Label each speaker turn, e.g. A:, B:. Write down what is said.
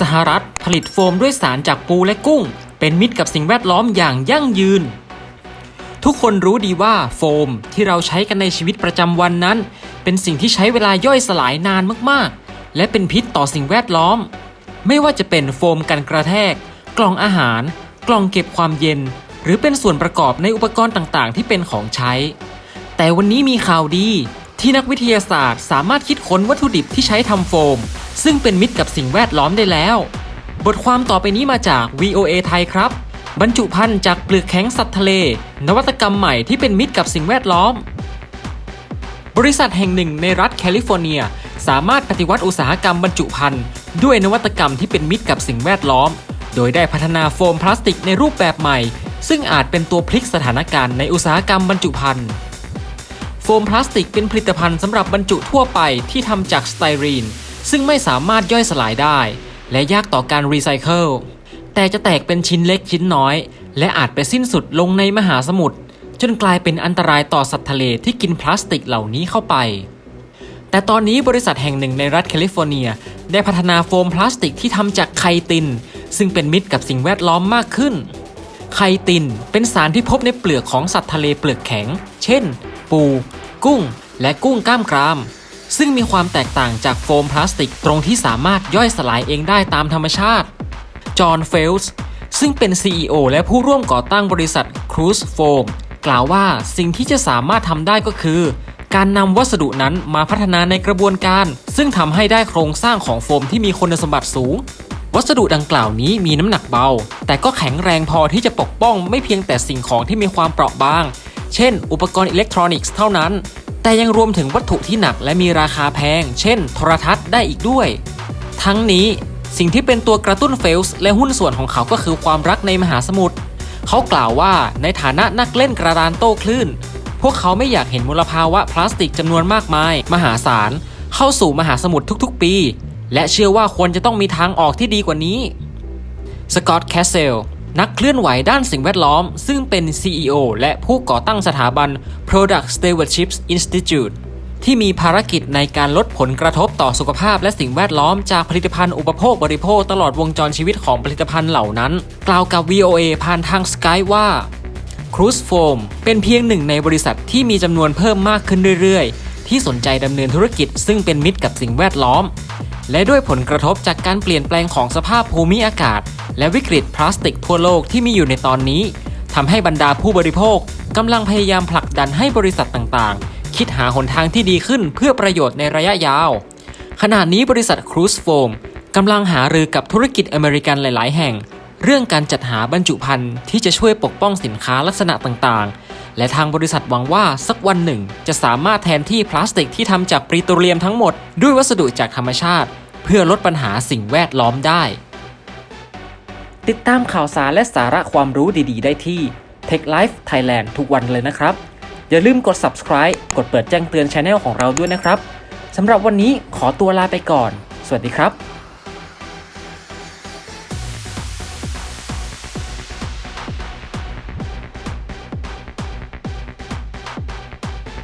A: สหรัฐผลิตโฟมด้วยสารจากปูและกุ้ง เป็นมิตรกับสิ่งแวดล้อมอย่างยั่งยืน ทุกคนรู้ดีว่าโฟมที่เราใช้กันในชีวิตประจำวันนั้น เป็นสิ่งที่ใช้เวลาย่อยสลายนานมากๆ และเป็นพิษต่อสิ่งแวดล้อม ไม่ว่าจะเป็นโฟมกันกระแทก กล่องอาหาร กล่องเก็บความเย็น หรือเป็นส่วนประกอบในอุปกรณ์ต่างๆ ที่เป็นของใช้ แต่วันนี้มีข่าวดีที่นักวิทยาศาสตร์สามารถคิดค้นวัตถุดิบที่ใช้ทำโฟม ซึ่งเป็นมิตรกับสิ่งแวดล้อมได้แล้ว บทความต่อไปนี้มาจาก VOA ไทยครับ บรรจุภัณฑ์จากเปลือกแข็งสัตว์ทะเล นวัตกรรมใหม่ที่เป็นมิตรกับสิ่งแวดล้อม บริษัทแห่งหนึ่งในรัฐแคลิฟอร์เนีย สามารถปฏิวัติอุตสาหกรรมบรรจุภัณฑ์ด้วยนวัตกรรมที่เป็นมิตรกับสิ่งแวดล้อม โดยได้พัฒนาโฟมพลาสติกในรูปแบบใหม่ ซึ่งอาจเป็นตัวพลิกสถานการณ์ในอุตสาหกรรมบรรจุภัณฑ์โฟมพลาสติกเป็นผลิตภัณฑ์สำหรับบรรจุทั่วไปที่ทำจากสไตรีน ซึ่งไม่สามารถย่อยสลายได้ และยากต่อการรีไซเคิลแต่จะแตกเป็นชิ้นเล็กชิ้นน้อย และอาจไปสิ้นสุดลงในมหาสมุทรจนกลายเป็นอันตรายต่อสัตว์ทะเลที่กินพลาสติกเหล่านี้เข้าไป แต่ตอนนี้บริษัทแห่งหนึ่งในรัฐแคลิฟอร์เนีย ได้พัฒนาโฟมพลาสติกที่ทำจากไคติน ซึ่งเป็นมิตรกับสิ่งแวดล้อมมากขึ้น ไคตินเป็นสารที่พบในเปลือกของสัตว์ทะเลเปลือกแข็ง เช่น ปู กุ้ง และกุ้งกล้ามกราม ซึ่งมีความแตกต่างจากโฟมพลาสติกตรงที่สามารถย่อยสลายเองได้ตามธรรมชาติ จอห์น เฟลส์ซึ่งเป็น CEO และผู้ร่วมก่อตั้งบริษัท Cruise Foam กล่าวว่าสิ่งที่จะสามารถทำได้ก็คือ การนำวัสดุนั้นมาพัฒนาในกระบวนการ ซึ่งทำให้ได้โครงสร้างของโฟมที่มีคุณสมบัติสูง วัสดุดังกล่าวนี้มีน้ำหนักเบา แต่ก็แข็งแรงพอที่จะปกป้องไม่เพียงแต่สิ่งของที่มีความเปราะบาง เช่น อุปกรณ์อิเล็กทรอนิกส์เท่านั้น แต่ยังรวมถึงวัตถุที่หนักและมีราคาแพง เช่น โทรทัศน์ได้อีกด้วย ทั้งนี้สิ่งที่เป็นตัวกระตุ้นเฟลส์และหุ้นส่วนของเขาก็คือความรักในมหาสมุทรเขากล่าวว่าในฐานะนักเล่นกระดานโต้คลื่น พวกเขาไม่อยากเห็นมลภาวะพลาสติกจำนวนมากมาย มหาศาล เข้าสู่มหาสมุทรทุกๆ ปี และเชื่อว่าควรจะต้องมีทางออกที่ดีกว่านี้สกอตต์แคสเซล นักเคลื่อนไหวด้านสิ่งแวดล้อม ซึ่งเป็น CEO และผู้ก่อตั้งสถาบัน Product Stewardship Institute ที่มีภารกิจในการลดผลกระทบต่อสุขภาพและสิ่งแวดล้อมจากผลิตภัณฑ์อุปโภคบริโภคตลอดวงจรชีวิตของผลิตภัณฑ์เหล่านั้น กล่าวกับ VOA ผ่านทาง Skype ว่า Cruise Foam เป็นเพียงหนึ่งในบริษัทที่มีจำนวนเพิ่มมากขึ้นเรื่อยๆ ที่สนใจดำเนินธุรกิจซึ่งเป็นมิตรกับสิ่งแวดล้อม และด้วยผลกระทบจากการเปลี่ยนแปลงของสภาพภูมิอากาศ และวิกฤตพลาสติกทั่วโลกที่มีอยู่ในตอนนี้ทำให้บรรดาผู้บริโภคกำลังพยายามผลักดันให้บริษัทต่างๆ คิดหาหนทางที่ดีขึ้นเพื่อประโยชน์ในระยะยาว ขณะนี้บริษัท Cruise Foam กำลังหารือกับธุรกิจอเมริกันหลาย ๆ แห่ง เรื่องการจัดหาบรรจุภัณฑ์ที่จะช่วยปกป้องสินค้าลักษณะต่างๆ และทางบริษัทหวังว่าสักวันหนึ่ง จะสามารถแทนที่พลาสติกที่ทำจากปริโตรเลียมทั้งหมด ด้วยวัสดุจากธรรมชาติ เพื่อลดปัญหาสิ่งแวดล้อมได้ ติดตามข่าวสารและสาระความรู้ดีๆ ได้ที่ Tech Life Thailand ทุกวันเลยนะครับ อย่าลืมกด subscribe กดเปิดแจ้งเตือนช anel ของเราด้วยนะครับสำหรับวันนี้ขอตัวลาไปก่อน สวัสดีครับ